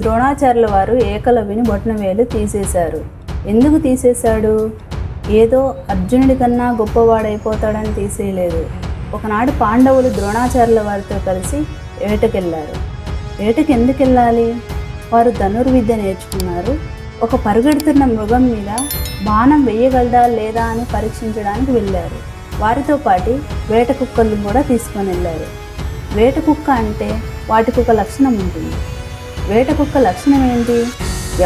ద్రోణాచార్యుల వారు ఏకలవ్యుని బొట్నవేలు తీసేశారు. ఎందుకు తీసేశాడు? ఏదో అర్జునుడి కన్నా గొప్పవాడైపోతాడని తీసేయలేదు. ఒకనాడు పాండవులు ద్రోణాచార్యుల వారితో కలిసి వేటకెళ్ళారు వేటకి ఎందుకు వెళ్ళాలి వారు ధనుర్విద్య నేర్చుకున్నారు. ఒక పరుగెడుతున్న మృగం మీద బాణం వేయగలదా లేదా అని పరీక్షించడానికి వెళ్ళారు. వారితో పాటు వేట కుక్కలను కూడా తీసుకొని వెళ్ళారు వేట కుక్క అంటే వాటికి ఒక లక్షణం ఉంటుంది. వేట కుక్క లక్షణం ఏంటి?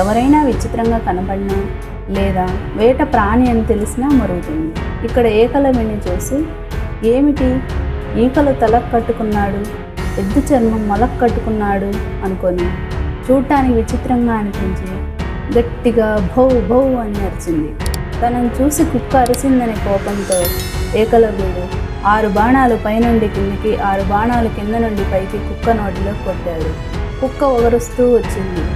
ఎవరైనా విచిత్రంగా కనబడినా లేదా వేట ప్రాణి అని తెలిసినా మరుగుతుంది. ఇక్కడ ఏకలవిని చూసి ఏమిటి? ఈకలు తలకు కట్టుకున్నాడు ఎద్దు చర్మం మొలకు కట్టుకున్నాడు అనుకొని చూడటానికి విచిత్రంగా అనిపించి గట్టిగా భౌ భౌ అని అరిచింది. తనను చూసి కుక్క అరిసిందనే కోపంతో ఏకలవ్యుడు ఆరు బాణాలు పైనుండి కిందికి ఆరు బాణాలు కింద నుండి పైకి కుక్క నోటిలో కొట్టాడు. కుక్క ఒగరుస్తూ వచ్చింది.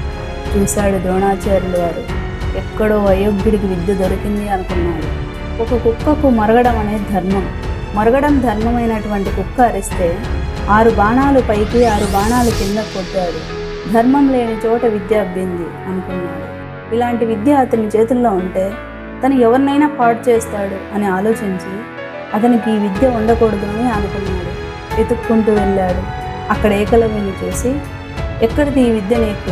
చూశాడు ద్రోణాచార్యులు వారు. ఎక్కడో అయోగ్యుడికి విద్య దొరికింది అనుకున్నాడు. ఒక కుక్కకు మరగడం అనేది ధర్మం. మరగడం ధర్మమైనటువంటి కుక్క అరిస్తే ఆరు బాణాలు పైకి ఆరు బాణాలు కింద కొట్టాడు. ధర్మం లేని చోట విద్య అబ్బింది అనుకున్నాడు. ఇలాంటి విద్య అతని చేతుల్లో ఉంటే తను ఎవరినైనా పాడు చేస్తాడు అని ఆలోచించి అతనికి ఈ విద్య ఉండకూడదు అని అనుకున్నాడు. వెతుక్కుంటూ వెళ్ళాడు. అక్కడ ఏకలవ్యుని చూసి ఎక్కడిది ఈ విద్య నీకు?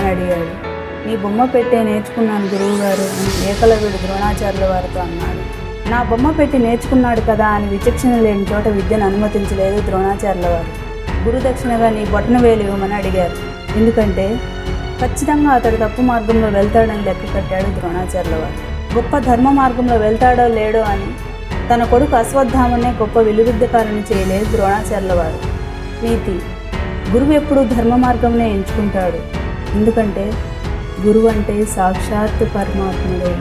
అని అడిగాడు. నీ బొమ్మ పెట్టే నేర్చుకున్నాను గురువుగారు అని ఏకలవ్యుడు ద్రోణాచార్యుల వారితో అన్నాడు. నా బొమ్మ పెట్టి నేర్చుకున్నాడు కదా అని విచక్షణ లేని చోట విద్యను అనుమతించలేదు ద్రోణాచార్యుల వారు. గురుదక్షిణగా నీ బొట్టన వేలు ఇవ్వమని అడిగారు. ఎందుకంటే ఖచ్చితంగా అతడు తప్పు మార్గంలో వెళ్తాడని లెక్క కట్టాడు ద్రోణాచార్యుల వారు. గొప్ప ధర్మ మార్గంలో వెళ్తాడో లేడో అని తన కొడుకు అశ్వత్థామనే గొప్ప విలువిద్యకారుని చేయలేదు ద్రోణాచార్యుల వారు. నీతి గురువు ఎప్పుడూ ధర్మ మార్గంనే ఎంచుకుంటాడు. ఎందుకంటే గురువు అంటే సాక్షాత్ పరమాత్ముడే.